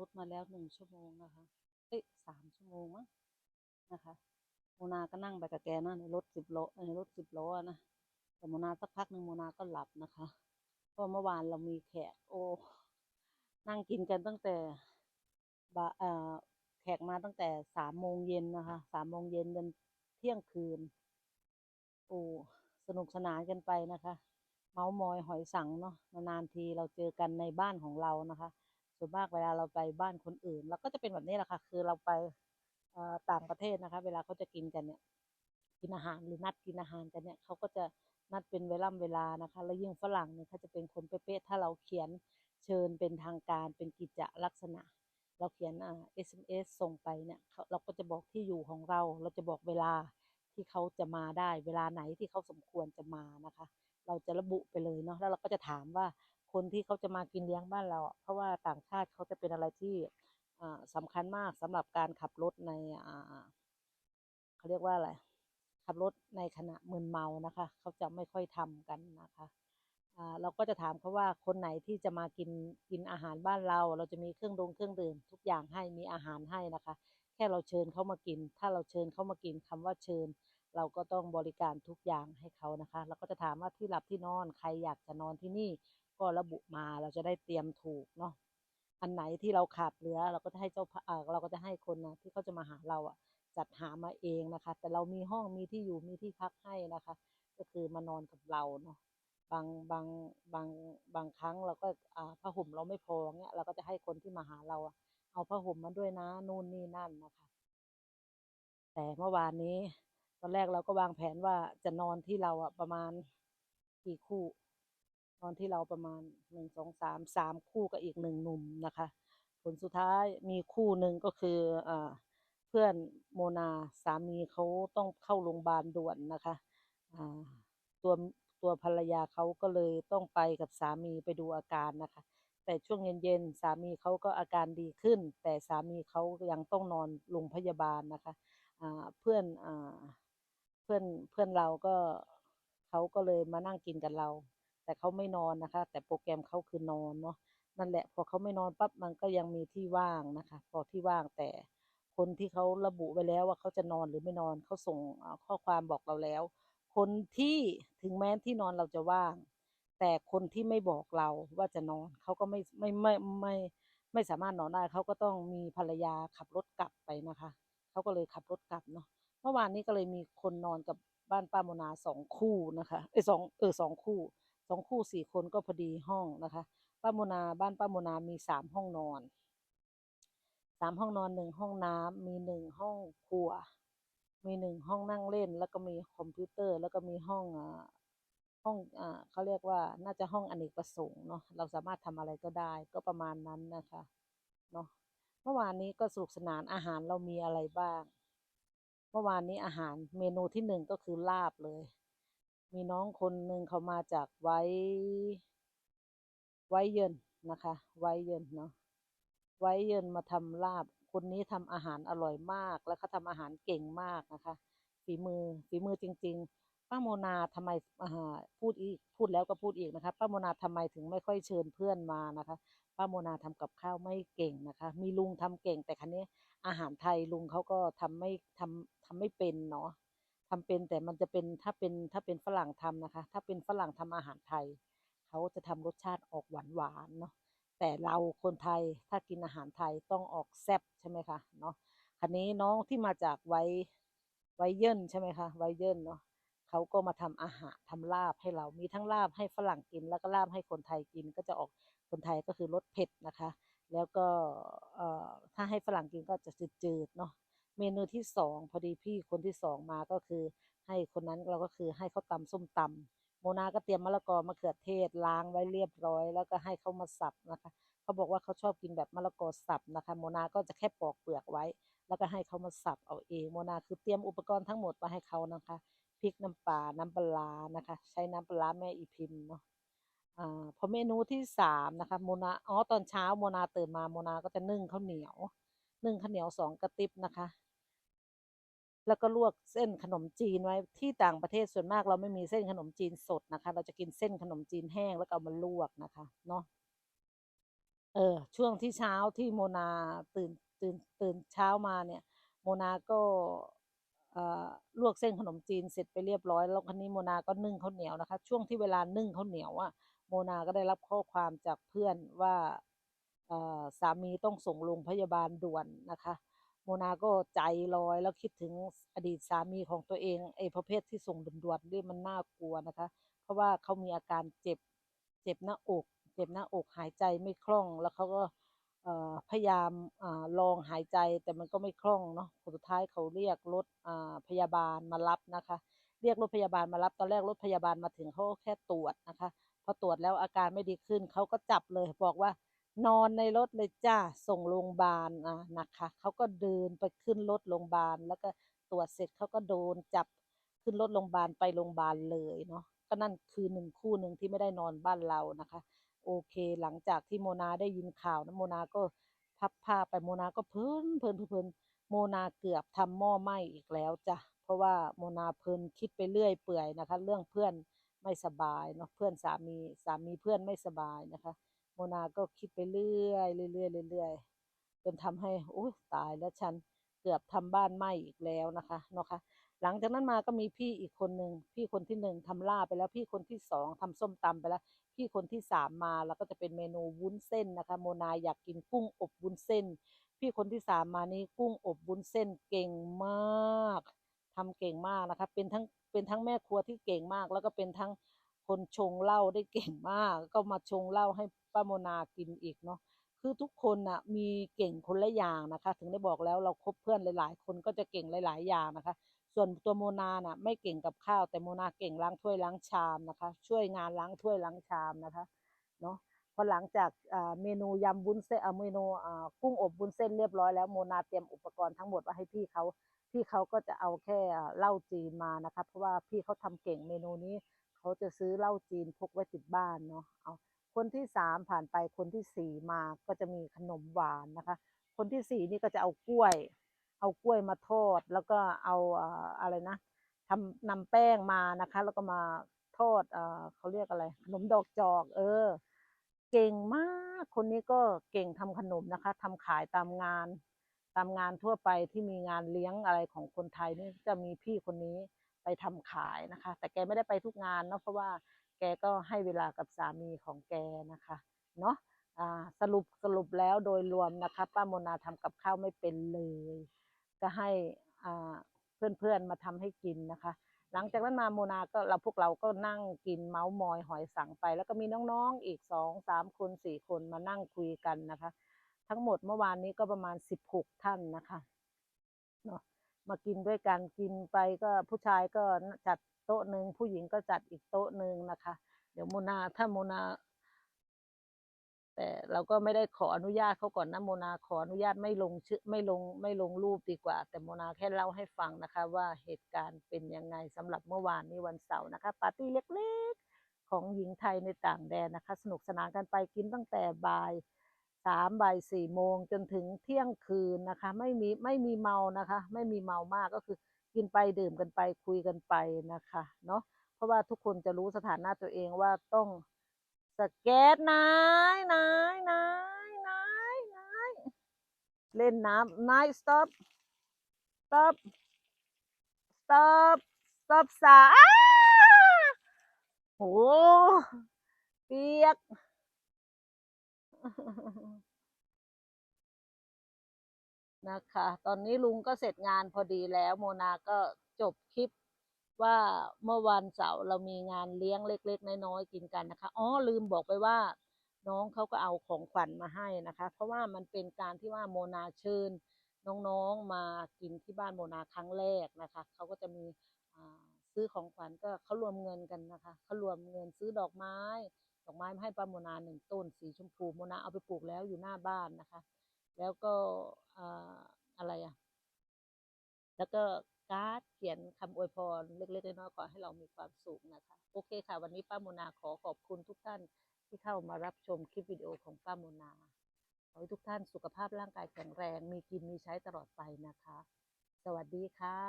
รถมาแล้วหนึ่งชั่วโมงนะคะ เอ้ยสามชั่วโมงมั้งนะคะโมนาก็นั่งไปกับแกนะในรถสิบล้อในรถสิบล้อนะแต่โมนาสักพักหนึ่งโมนาก็หลับนะคะเพราะเมื่อวานเรามีแขกโอ้นั่งกินกันตั้งแต่บ่าเอ่อแขกมาตั้งแต่สามโมงเย็นนะคะสามโมงเย็นจนเที่ยงคืน โอ้สนุกสนานกันไปนะคะ เมาส์มอยหอยสังเนาะนานทีเราเจอกันในบ้านของเรานะคะ ส่วนมากเวลาเราไปบ้านคนอื่นเราก็จะเป็นแบบนี้แหละค่ะ คือเราไปต่างประเทศนะคะ เวลาเขาจะกินกันเนี่ยกินอาหารหรือนัดกินอาหารกันเนี่ยเขาก็จะนัดเป็นเวลาเวลานะคะ แล้วยิ่งฝรั่งเนี่ยเขาจะเป็นคนเป๊ะๆถ้าเราเขียนเชิญเป็นทางการเป็นกิจลักษณะ เราเขียนอ่า SMS ส่งไปเนี่ยเราก็จะบอกที่อยู่ของเรา เราจะบอกเวลาที่เขาจะมาได้ เวลาไหนที่เขาสมควรจะมานะคะ เราจะระบุไปเลยเนาะแล้วเราก็จะถามว่า คนที่เขาจะมากินเลี้ยงบ้านเรา เพราะว่าต่างชาติเขาจะเป็นอะไรที่อ่าสำคัญมากสำหรับการขับรถในเขาเรียกว่าอะไร ขับรถในขณะมึนเมานะคะ เขาจะไม่ค่อยทำกันนะคะเราก็จะถามเขาว่าคนไหนที่จะมากินกินอาหารบ้านเรา เราจะมีเครื่องดงเครื่องดื่มทุกอย่างให้มีอาหารให้นะคะ แค่เราเชิญเขามากิน ถ้าเราเชิญเขามากินคำว่าเชิญ เราก็ต้องบริการทุกอย่างให้เขานะคะ เราก็จะถามว่าที่หลับที่นอนใครอยากจะนอนที่นี่ ก็ระบุมาเราจะได้เตรียมถูกเนาะอันไหนที่เราขาดเหลือ เราก็จะให้เจ้าพเออเราก็จะให้คนนะที่เขาจะมาหาเราอะจัดหามาเองนะคะ แต่เรามีห้องมีที่อยู่มีที่พักให้นะคะ ก็คือมานอนกับเราเนาะบางบางบางบางครั้งเราก็อ่าผ้าห่มเราไม่พอเงี้ยเราก็จะให้คนที่มาหาเราอะเอาผ้าห่มมาด้วยนะนู่นนี่นั่นนะคะ แต่เมื่อวานนี้ ตอนแรกเราก็วางแผนว่าจะนอนที่เราอะประมาณกี่คู่ นอนที่เราประมาณหนึ่งสองสามสามคู่กับอีกหนึ่งหนุ่มนะคะ ผลสุดท้ายมีคู่หนึ่งก็คืออเพื่อนโมนาสามีเขาต้องเข้าโรงพยาบาลด่วนนะคะตัวตัวภรรยาเขาก็เลยต้องไปกับสามีไปดูอาการนะคะ แต่ช่วงเย็นๆสามีเขาก็อาการดีขึ้น แต่สามีเขายังต้องนอนโรงพยาบาลนะคะเพื่อนอเพื่อนเพื่อนเราก็เขาก็เลยมานั่งกินกับเรา แต่เขาไม่นอนนะคะ แต่โปรแกรมเขาคือนอนเนาะนั่นแหละพอเขาไม่นอนปั๊บมันก็ยังมีที่ว่างนะคะ พอที่ว่างแต่คนที่เขาระบุไว้แล้วว่าเขาจะนอนหรือไม่นอนเขาส่งข้อความบอกเราแล้ว คนที่ถึงแม้ที่นอนเราจะว่าง แต่คนที่ไม่บอกเราว่าจะนอนเขาก็ไม่ไม่ไม่ไม่ไม่สามารถนอนได้เขาก็ต้องมีภรรยาขับรถกลับไปนะคะเขาก็เลยขับรถกลับเนาะเมื่อวานนี้ก็เลยมีคนนอนกับบ้านป้าโมนาสองคู่นะคะเออสองเออสองคู่ สองคู่สี่คนก็พอดีห้องนะคะป้าโมนาบ้านป้าโมนามีสามห้องนอนสามห้องนอนหนึ่งห้องน้ำมีหนึ่งห้องครัว มีหนึ่งห้องนั่งเล่น แล้วก็มีคอมพิวเตอร์ แล้วก็มีห้องอ่าห้องอ่าเขาเรียกว่าน่าจะห้องอเนกประสงค์เนาะเราสามารถทำอะไรก็ได้ก็ประมาณนั้นนะคะเนาะเมื่อวานนี้ก็สนุกสนานอาหารเรามีอะไรบ้าง เมื่อวานนี้อาหารเมนูที่หนึ่งก็คือลาบเลย มีน้องคนหนึ่งเขามาจากไว้ ไว้เยินนะคะ ไว้เยินเนาะไว้เยินมาทำลาบ คนนี้ทำอาหารอร่อยมาก แล้วเขาทำอาหารเก่งมากนะคะ ฝีมือฝีมือจริง ๆ ป้าโมนาทำไมอ่าพูดอีกพูดแล้วก็พูดอีกนะคะ ป้าโมนาทำไมถึงไม่ค่อยเชิญเพื่อนมานะคะ ป้าโมนาทำกับข้าวไม่เก่งนะคะ มีลุงทำเก่งแต่ครั้นี้อาหารไทยลุงเขาก็ทำไม่ทำทำไม่เป็นเนาะ ทำเป็นแต่มันจะเป็นถ้าเป็นถ้าเป็นฝรั่งทำนะคะ ถ้าเป็นฝรั่งทำอาหารไทย เขาจะทำรสชาติออกหวานหวานเนาะแต่เราคนไทยถ้ากินอาหารไทยต้องออกแซ่บใช่ไหมคะเนาะคันนี้น้องที่มาจากไวไวเยินใช่ไหมคะไวเยินเนาะเขาก็มาทำอาหารทำลาบให้เรามีทั้งลาบให้ฝรั่งกิน แล้วก็ลาบให้คนไทยกินก็จะออกคนไทยก็คือรสเผ็ดนะคะ แล้วก็เอ่อถ้าให้ฝรั่งกินก็จะจืดๆเนาะ เมนูที่สองพอดีพี่คนที่สองมาก็คือ ให้คนนั้นเราก็คือให้เขาตำส้มตำโมนาก็เตรียมมะละกอมะเขือเทศล้างไว้เรียบร้อย แล้วก็ให้เขามาสับนะคะเขาบอกว่าเขาชอบกินแบบมะละกอสับนะคะ โมนาก็จะแค่ปอกเปลือกไว้ แล้วก็ให้เขามาสับเอาเองโมนาคือเตรียมอุปกรณ์ทั้งหมดมาให้เขานะคะพริกน้ำปลาน้ำปลานะคะ ใช้น้ำปลาแม่อีพิมพ์เนาะอ่าพอเมนูที่สามนะคะโมนาอ๋อตอนเช้าโมนาตื่นมาโมนาก็จะนึ่งข้าวเหนียวนึ่งข้าวเหนียวสองกระติบนะคะ แล้วก็ลวกเส้นขนมจีนไว้ที่ต่างประเทศส่วนมากเราไม่มีเส้นขนมจีนสดนะคะ เราจะกินเส้นขนมจีนแห้งแล้วก็เอามาลวกนะคะเนาะเออช่วงที่เช้าที่โมนาตื่นตื่นตื่นเช้ามาเนี่ย โมนาก็เอ่อลวกเส้นขนมจีนเสร็จไปเรียบร้อย แล้วคันนี้โมนาก็นึ่งข้าวเหนียวนะคะ ช่วงที่เวลานึ่งข้าวเหนียวอะโมนาก็ได้รับข้อความจากเพื่อนว่าสามีต้องส่งโรงพยาบาลด่วนนะคะ โมนาก็ใจลอยแล้วคิดถึงอดีตสามีของตัวเองไอ้ประเภทที่ส่งด่วนๆนี่มันน่ากลัวนะคะ เพราะว่าเขามีอาการเจ็บเจ็บหน้าอก เจ็บหน้าอกหายใจไม่คล่อง แล้วเขาก็พยายามอลองหายใจแต่มันก็ไม่คล่องเนาะสุดท้ายเขาเรียกรถพยาบาลมารับนะคะ เรียกรถพยาบาลมารับตอนแรกรถพยาบาลมาถึงเขาก็แค่ตรวจนะคะ พอตรวจแล้วอาการไม่ดีขึ้นเขาก็จับเลยบอกว่า นอนในรถเลยจ้าส่งโรงพยาบาลอะนะคะเขาก็เดินไปขึ้นรถโรงพยาบาล แล้วก็ตรวจเสร็จเขาก็โดนจับขึ้นรถโรงพยาบาลไปโรงพยาบาลเลยเนาะก็นั่นคือหนึ่งคู่หนึ่งที่ไม่ได้นอนบ้านเรานะคะ โอเค หลังจากที่โมนาได้ยินข่าวนะโมนาก็พับผ้าไปโมนาก็เพลินเพลินเพลินโมนาเกือบทำหม้อไหม้อีกแล้วจ้ะเพราะว่าโมนาเพลินคิดไปเรื่อยเปื่อยนะคะ เรื่องเพื่อนไม่สบายเนาะเพื่อนสามีสามีเพื่อนไม่สบายนะคะ โมนาก็คิดไปเรื่อยเรื่อยๆเรื่อยๆจนทำให้โอ้ยตายแล้วฉันเกือบทำบ้านไหม้อีกแล้วนะคะเนาะคะหลังจากนั้นมาก็มีพี่อีกคนหนึ่งพี่คนที่หนึ่งทำลาบไปแล้วพี่คนที่สองทำส้มตำไปแล้ว พี่คนที่สามมาแล้วก็จะเป็นเมนูวุ้นเส้นนะคะ โมนาอยากกินกุ้งอบวุ้นเส้น พี่คนที่สามมานี้กุ้งอบวุ้นเส้นเก่งมากทำเก่งมากนะคะ เป็นทั้งเป็นทั้งแม่ครัวที่เก่งมาก แล้วก็เป็นทั้งคนชงเหล้าได้เก่งมาก ก็มาชงเหล้าให้ ป้าโมนากินอีกเนาะคือทุกคนน่ะมีเก่งคนละอย่างนะคะ ถึงได้บอกแล้วเราคบเพื่อนหลาย ๆ คนก็จะเก่งหลาย ๆ อย่างนะคะ ส่วนตัวโมนาน่ะไม่เก่งกับข้าวแต่โมนาเก่งล้างถ้วยล้างชามนะคะ ช่วยงานล้างถ้วยล้างชามนะคะเนาะพอหลังจากเมนูยำวุ้นเส้นเมนูกุ้งอบวุ้นเส้นเรียบร้อยแล้วโมนาเตรียมอุปกรณ์ทั้งหมดไว้ให้พี่เขาพี่เขาก็จะเอาแค่เหล้าจีนมานะคะเพราะว่าพี่เขาทำเก่งเมนูนี้ เขาจะซื้อเหล้าจีนพกไว้ติดบ้านเนาะเอา คนที่สามผ่านไปคนที่สี่มาก็จะมีขนมหวานนะคะ คนที่สี่นี่ก็จะเอากล้วย เอากล้วยมาทอด แล้วก็เอาอะไรนะทำนำแป้งมานะคะ แล้วก็มาทอดเออเขาเรียกอะไร ขนมดอกจอก เออ เก่งมากคนนี้ก็เก่งทำขนมนะคะทำขายตามงาน ตามงานทั่วไปที่มีงานเลี้ยงอะไรของคนไทยนี่จะมีพี่คนนี้ไปทำขายนะคะ แต่แกไม่ได้ไปทุกงานเนาะเพราะว่า แกก็ให้เวลากับสามีของแกนะคะเนาะสรุปสรุปแล้วโดยรวมนะคะป้าโมนาทำกับข้าวไม่เป็นเลย ก็ให้อ่าเพื่อนๆมาทำให้กินนะคะ หลังจากนั้นมาโมนาก็เราพวกเราก็นั่งกินเมาส์มอยหอยสังไป แล้วก็มีน้องๆอีกสองสามคนสี่คนมานั่งคุยกันนะคะ ทั้งหมดเมื่อวานนี้ก็ประมาณสิบหกท่านนะคะเนาะมากินด้วยกันกินไปก็ผู้ชายก็จัด ต๊ะหนึ่งผู้หญิงก็จัดอีกโต๊ะหนึ่งนะคะ เดี๋ยวโมนาถ้าโมนา แต่เราก็ไม่ได้ขออนุญาตเขาก่อนนะโมนาขออนุญาตไม่ลงชื่อไม่ลงไม่ลงรูปดีกว่า แต่โมนาแค่เล่าให้ฟังนะคะ ว่าเหตุการณ์เป็นยังไงสำหรับเมื่อวานนี้วันเสาร์นะคะปาร์ตี้เล็กๆ ของหญิงไทยในต่างแดนนะคะ สนุกสนานกันไปกินตั้งแต่บ่ายสามบ่ายสี่โมงจนถึงเที่ยงคืนนะคะ ไม่มีไม่มีเมานะคะ ไม่มีเมามากก็คือ กินไปดื่มกันไปคุยกันไปนะคะเนาะเพราะว่าทุกคนจะรู้สถานะตัวเองว่าต้องสเก็ตนายนายนายนายนายเล่นน้ำนาย stop stop stop stop สาอ้าโหเปียก นะคะ ตอนนี้ลุงก็เสร็จงานพอดีแล้ว โมนาก็จบคลิปว่าเมื่อวันเสาร์เรามีงานเลี้ยงเล็ก ๆ น้อยๆกินกันนะคะ อ๋อลืมบอกไปว่า น้องเขาก็เอาของขวัญมาให้นะคะ เพราะว่ามันเป็นการที่ว่าโมนาเชิญน้องๆมากินที่บ้านโมนาครั้งแรกนะคะเขาก็จะมีซื้อของขวัญก็เขารวมเงินกันนะคะเขารวมเงินซื้อดอกไม้ ดอกไม้มาให้ป้าโมนาหนึ่งต้นสีชมพูโมนาเอาไปปลูกแล้วอยู่หน้าบ้านนะคะ แล้วก็อะไรอะ แล้วก็การ์ดเขียนคำอวยพรเล็กๆน้อยๆขอให้เรามีความสุขนะคะ โอเคค่ะ วันนี้ป้าโมนาขอขอบคุณทุกท่านที่เข้ามารับชมคลิปวิดีโอของป้าโมนาขอให้ทุกท่านสุขภาพร่างกายแข็งแรง มีกินมีใช้ตลอดไปนะคะ สวัสดีค่ะ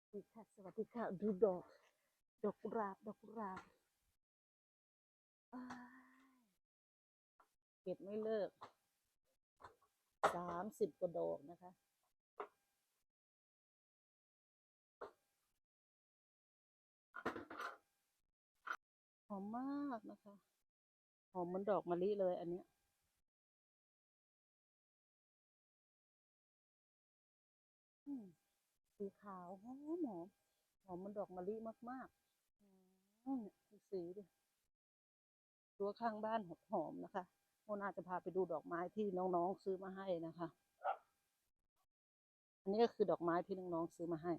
สวัสดีค่ะสวัสดีค่ะดูดอก ดอกกุหลาบ ดอกกุหลาบเก็บไม่เลิก สามสิบกว่าดอกนะคะ หอมมากนะคะ หอมเหมือนดอกมะลิเลยอันเนี้ยสีขาวหอมหอมหอมเหมันดอกมะลิมาก ๆ อืมดูสีดิตัวข้างบ้านหอมๆนะคะโมนาจะพาไปดูดอกไม้ที่น้องๆซื้อมาให้นะคะ อันนี้ก็คือดอกไม้ที่น้องๆซื้อมาให้